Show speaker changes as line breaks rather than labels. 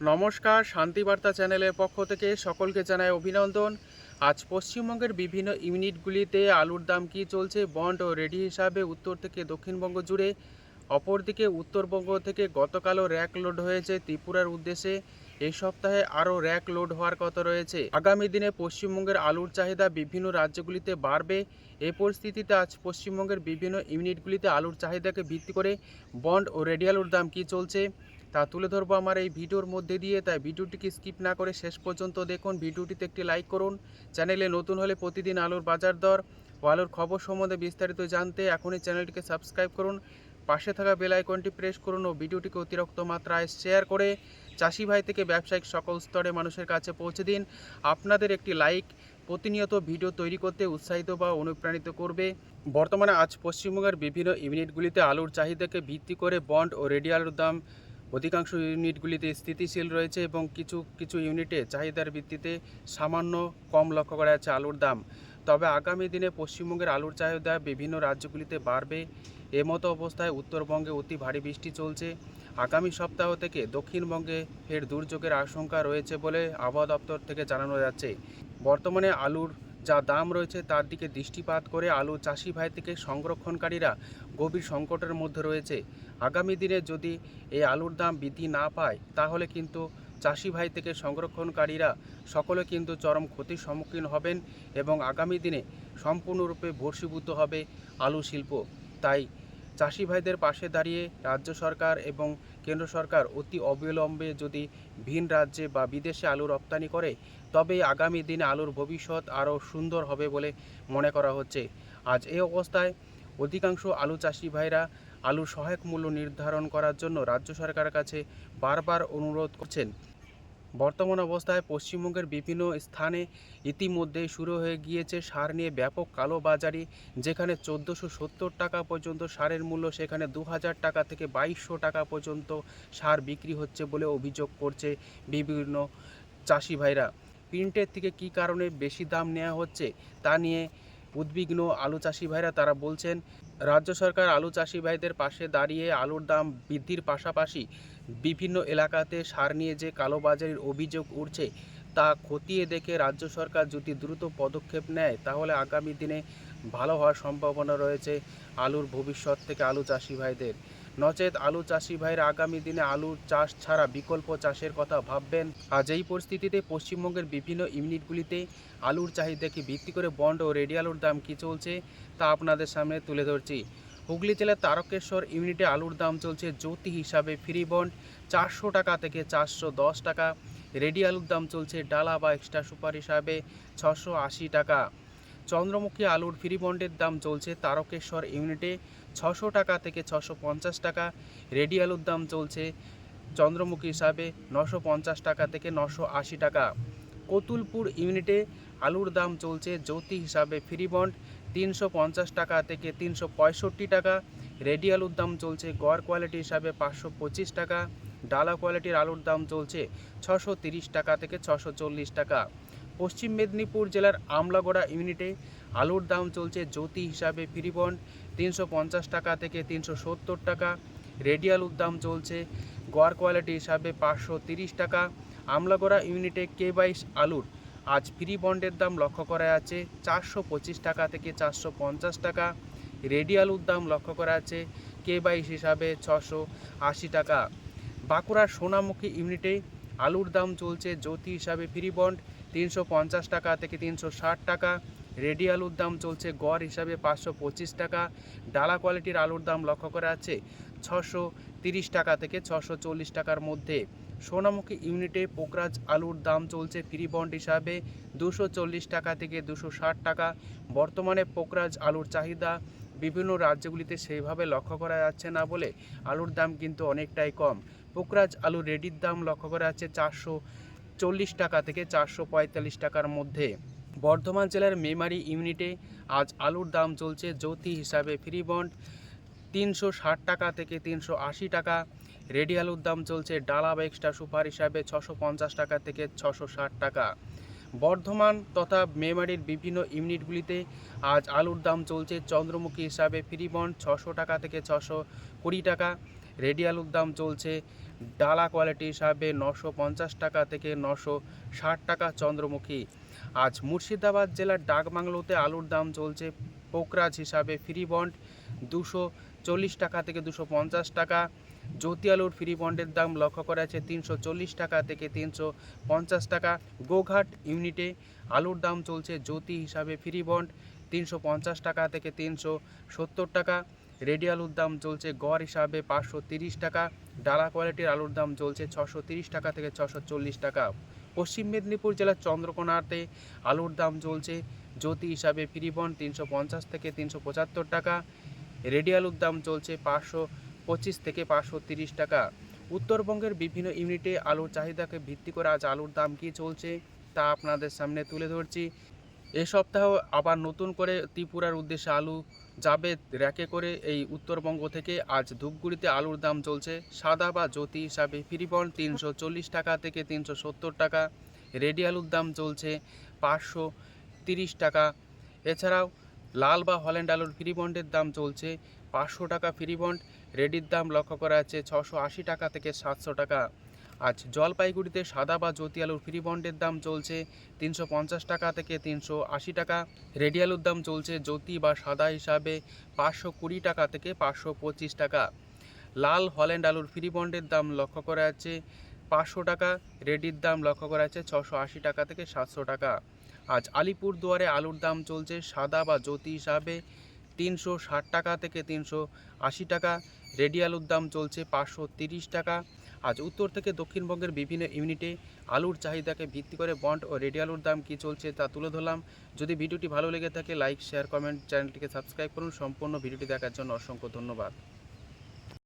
নমস্কার, শান্তিবার্তা চ্যানেলের পক্ষ থেকে সকলকে জানাই অভিনন্দন। আজ পশ্চিমবঙ্গের বিভিন্ন ইউনিটগুলিতে আলুর দাম কী চলছে, বন্ড ও রেডি হিসাবে উত্তর থেকে দক্ষিণবঙ্গ জুড়ে, অপরদিকে উত্তরবঙ্গ থেকে গতকালও র্যাক লোড হয়েছে ত্রিপুরার উদ্দেশ্যে। এই সপ্তাহে আরও র্যাক লোড হওয়ার কথা রয়েছে। আগামী দিনে পশ্চিমবঙ্গের আলুর চাহিদা বিভিন্ন রাজ্যগুলিতে বাড়বে। এই পরিস্থিতিতে আজ পশ্চিমবঙ্গের বিভিন্ন ইউনিটগুলিতে আলুর চাহিদাকে ভিত্তি করে বন্ড ও রেডি আলুর দাম কী চলছে তা তুলে ধরবো আমার এই ভিডিওর মধ্যে দিয়ে। তাই ভিডিওটিকে স্কিপ না করে শেষ পর্যন্ত দেখুন। ভিডিওটিতে একটি লাইক করুন। চ্যানেলে নতুন হলে প্রতিদিন আলুর বাজার দর ও আলুর খবর সম্বন্ধে বিস্তারিত জানতে এখনই চ্যানেলটিকে সাবস্ক্রাইব করুন। পাশে থাকা বেল আইকনটি প্রেস করুন ও ভিডিওটিকে অতিরিক্ত মাত্রায় শেয়ার করে চাষি ভাই থেকে ব্যবসায়িক সকল স্তরে মানুষের কাছে পৌঁছে দিন। আপনাদের একটি লাইক প্রতিনিয়ত ভিডিও তৈরি করতে উৎসাহিত বা অনুপ্রাণিত করবে। বর্তমানে আজ পশ্চিমবঙ্গের বিভিন্ন ইউনিটগুলিতে আলুর চাহিদাকে ভিত্তি করে বন্ড ও রেডি আলুর দাম অধিকাংশ ইউনিটগুলিতে স্থিতিশীল রয়েছে এবং কিছু কিছু ইউনিটে চাহিদার ভিত্তিতে সামান্য কম লক্ষ্য করা যাচ্ছে আলুর দাম। তবে আগামী দিনে পশ্চিমবঙ্গের আলুর চাহিদা বিভিন্ন রাজ্যগুলিতে বাড়বে। এমতো অবস্থায় উত্তরবঙ্গে অতি ভারী বৃষ্টি চলছে। আগামী সপ্তাহ থেকে দক্ষিণবঙ্গে ফের দুর্যোগের আশঙ্কা রয়েছে বলে আবহাওয়া দপ্তর থেকে জানানো যাচ্ছে। বর্তমানে আলুর যা দাম রয়েছে তার দিকে দৃষ্টিপাত করে আলু চাষি ভাই থেকে সংরক্ষণকারীরা গভীর সংকটের মধ্যে রয়েছে। আগামী দিনে যদি এই আলুর দাম বৃদ্ধি না পায়, তাহলে কিন্তু চাষি ভাই থেকে সংরক্ষণকারীরা সকলে কিন্তু চরম ক্ষতির সম্মুখীন হবেন এবং আগামী দিনে সম্পূর্ণরূপে ভর্ষীভূত হবে আলু শিল্প। তাই চাষি ভাইদের পাশে দাঁড়িয়ে রাজ্য সরকার এবং কেন্দ্র সরকার অতি অবিলম্বে যদি ভিন রাজ্যে বা বিদেশে আলু রপ্তানি করে, তবে আগামী দিনে আলুর ভবিষ্যৎ আরও সুন্দর হবে বলে মনে করা হচ্ছে। আজ এই অবস্থায় অধিকাংশ আলু চাষি ভাইরা আলুর সহায়ক মূল্য নির্ধারণ করার জন্য রাজ্য সরকারের কাছে বারবার অনুরোধ করছেন। বর্তমান অবস্থায় পশ্চিমবঙ্গের বিভিন্ন স্থানে ইতিমধ্যে শুরু হয়ে গিয়েছে সার নিয়ে ব্যাপক কালোবাজারি যেখানে চোদ্দোশো সত্তর টাকা পর্যন্ত সারের মূল্য, সেখানে দু হাজার টাকা থেকে বাইশশো টাকা পর্যন্ত সার বিক্রি হচ্ছে বলে অভিযোগ করছে বিভিন্ন চাষি ভাইরা। প্রিন্টের থেকে কী কারণে বেশি দাম নেওয়া হচ্ছে তা নিয়ে উদ্বিগ্ন আলু চাষি ভাইরা, তারা বলছেন, রাজ্য সরকার আলু চাষি ভাইদের পাশে দাঁড়িয়ে আলুর দাম বৃদ্ধির পাশাপাশি বিভিন্ন এলাকাতে সার নিয়ে যে কালোবাজারির অভিযোগ উঠছে তা খতিয়ে দেখে রাজ্য সরকার যদি দ্রুত পদক্ষেপ নেয়, তাহলে আগামী দিনে ভালো হওয়ার সম্ভাবনা রয়েছে আলুর ভবিষ্যৎ থেকে আলু চাষি ভাইদের। নচেত আলু চাষি ভাইরা আগামী দিনে আলুর চাষ ছাড়া বিকল্প চাষের কথা ভাববেন। আজ এই পরিস্থিতিতে পশ্চিমবঙ্গের বিভিন্ন ইউনিটগুলিতে আলুর চাহিদাকে ভিত্তি করে বন্ড ও রেডি আলুর দাম কী চলছে, তা আপনাদের সামনে তুলে ধরছি। হুগলি জেলার তারকেশ্বর ইউনিটে আলুর দাম চলছে জ্যোতি হিসাবে ফ্রি বন্ড, চারশো টাকা থেকে চারশো দশ টাকা। রেডি আলুর দাম চলছে ডালা বা এক্সট্রা সুপার হিসাবে ছশো আশি টাকা। চন্দ্রমুখী আলুর ফ্রি বন্ডের দাম চলছে তারকেশ্বর ইউনিটে ছশো টাকা থেকে ছশো পঞ্চাশ টাকা। রেডি আলুর দাম চলছে চন্দ্রমুখী হিসাবে নশো পঞ্চাশ টাকা থেকে নশো আশি টাকা। কতুলপুর ইউনিটে আলুর দাম চলছে জ্যোতি হিসাবে ফ্রি বন্ড তিনশো পঞ্চাশ টাকা থেকে তিনশো পঁয়ষট্টি টাকা। রেডি আলুর দাম চলছে গড় কোয়ালিটি হিসাবে পাঁচশো পঁচিশ টাকা। ডালা কোয়ালিটির আলুর দাম চলছে ছশো তিরিশ টাকা থেকে ছশো চল্লিশ টাকা। পশ্চিম মেদিনীপুর জেলার আমলাগড়া ইউনিটে আলুর দাম চলছে জ্যোতি হিসাবে ফ্রি বন্ড তিনশো পঞ্চাশ টাকা থেকে তিনশো সত্তর টাকা। রেডি আলুর দাম চলছে। গড় কোয়ালিটি হিসাবে পাঁচশো টাকা। আমলাগড়া ইউনিটে কে বাইশ আলুর আজ ফ্রি বন্ডের দাম লক্ষ্য করা আছে চারশো পঁচিশ টাকা থেকে চারশো পঞ্চাশ টাকা। রেডি আলুর দাম লক্ষ্য করা আছে কে বাইশ হিসাবে ছশো টাকা। বাঁকুড়ার সোনামুখী ইউনিটে আলুর দাম চলছে জ্যোতি হিসাবে ফ্রি বন্ড তিনশো পঞ্চাশ টাকা থেকে তিনশো ষাট টাকা। রেডি আলুর দাম চলছে গড় হিসাবে পাঁচশো পঁচিশ টাকা। ডালা কোয়ালিটির আলুর দাম লক্ষ্য করা যাচ্ছে ছশো তিরিশ টাকা থেকে ছশো চল্লিশ টাকার মধ্যে। সোনামুখী ইউনিটে পোকরাজ আলুর দাম চলছে ফ্রি বন্ড হিসাবে দুশো চল্লিশ টাকা থেকে দুশো ষাট টাকা। বর্তমানে পোকরাজ আলুর চাহিদা বিভিন্ন রাজ্যগুলিতে সেইভাবে লক্ষ্য করা যাচ্ছে না বলে আলুর দাম কিন্তু অনেকটাই কম। পোকরাজ আলু রেডির দাম লক্ষ্য করা যাচ্ছে চারশো চল্লিশ টাকা থেকে চারশো পঁয়তাল্লিশ টাকার মধ্যে। বর্ধমান জেলার মেমারি ইউনিটে আজ আলুর দাম চলছে জ্যোতি হিসাবে ফ্রি বন্ড। তিনশো ষাট টাকা থেকে তিনশো আশি টাকা। রেডি আলুর দাম চলছে ডালা বা এক্সট্রা সুপার হিসাবে ছশো পঞ্চাশ টাকা থেকে ছশো ষাট টাকা। বর্ধমান তথা মেমারির বিভিন্ন ইউনিটগুলিতে আজ আলুর দাম চলছে চন্দ্রমুখী হিসাবে ফ্রি বন্ড ছশো টাকা থেকে ছশো কুড়ি টাকা। রেডি আলুর দাম চলছে ডালা কোয়ালিটি হিসাবে নশো পঞ্চাশ টাকা থেকে নশো ষাট টাকা চন্দ্রমুখী। আজ মুর্শিদাবাদ জেলার ডাকবাংলোতে আলুর দাম চলছে পোকরাজ হিসাবে ফ্রি বন্ড দুশো চল্লিশ টাকা থেকে দুশো পঞ্চাশ টাকা। জ্যোতি আলুর ফ্রি বন্ডের দাম লক্ষ্য করা আছে তিনশো চল্লিশ টাকা থেকে তিনশো পঞ্চাশ টাকা। গোঘাট ইউনিটে আলুর দাম চলছে জ্যোতি হিসাবে ফ্রি বন্ড তিনশো পঞ্চাশ টাকা থেকে তিনশো সত্তর টাকা। রেডি আলুর দাম চলছে গড় হিসাবে পাঁচশো তিরিশ টাকা। ডালা কোয়ালিটির আলুর দাম চলছে ছশো তিরিশ টাকা থেকে ছশো চল্লিশ টাকা। পশ্চিম মেদিনীপুর জেলার চন্দ্রকোনাতে আলুর দাম চলছে। জ্যোতি হিসাবে ফিরিবন তিনশো পঞ্চাশ থেকে তিনশো পঁচাত্তর টাকা। রেডি আলুর দাম চলছে পাঁচশো পঁচিশ থেকে পাঁচশো তিরিশ টাকা। উত্তরবঙ্গের বিভিন্ন ইউনিটে আলুর চাহিদাকে ভিত্তি করে আজ আলুর দাম কী চলছে তা আপনাদের সামনে তুলে ধরছি। এ সপ্তাহ আবার নতুন করে ত্রিপুরার উদ্দেশ্যে আলু যাবে র্যাকে করে এই উত্তরবঙ্গ থেকে আজ ধূপগুড়িতে আলুর দাম চলছে সাদা বা জ্যোতি হিসাবে ফ্রিবন তিনশো চল্লিশ টাকা থেকে তিনশো সত্তর টাকা। রেডি আলুর দাম চলছে পাঁচশো তিরিশ টাকা। এছাড়াও লাল বা হল্যান্ড আলুর ফ্রি বন্ডের দাম চলছে পাঁচশো টাকা ফ্রি বন্ড রেডির দাম লক্ষ্য করা যাচ্ছে ছশো আশি টাকা থেকে সাতশো টাকা। আজ জলপাইগুড়িতে সাদা বা জ্যোতি আলুর ফ্রি বন্ডের দাম চলছে তিনশো পঞ্চাশ টাকা থেকে তিনশো আশি টাকা। রেডি আলুর দাম চলছে জ্যোতি বা সাদা হিসাবে পাঁচশো কুড়ি টাকা থেকে পাঁচশো পঁচিশ টাকা। লাল হল্যান্ড আলুর ফ্রি বন্ডের দাম লক্ষ্য করা যাচ্ছে পাঁচশো টাকা, রেডির দাম লক্ষ্য করা যাচ্ছে ছশো আশি টাকা থেকে সাতশো টাকা। আজ আলিপুর দুয়ারে আলুর দাম চলছে সাদা বা জ্যোতি হিসাবে তিনশো ষাট টাকা থেকে তিনশো আশি টাকা। রেডি আলুর দাম চলছে পাঁচশো তিরিশ টাকা। আজ উত্তর থেকে দক্ষিণবঙ্গের বিভিন্ন ইউনিটে আলুর চাহিদাকে ভিত্তি করে বন্ড ও রেডি আলুর দাম কী চলছে তা তুলে ধরলাম। যদি ভিডিওটি ভালো লেগে থাকে, লাইক, শেয়ার, কমেন্ট, চ্যানেলটিকে সাবস্ক্রাইব করুন। সম্পূর্ণ ভিডিওটি দেখার জন্য অসংখ্য ধন্যবাদ।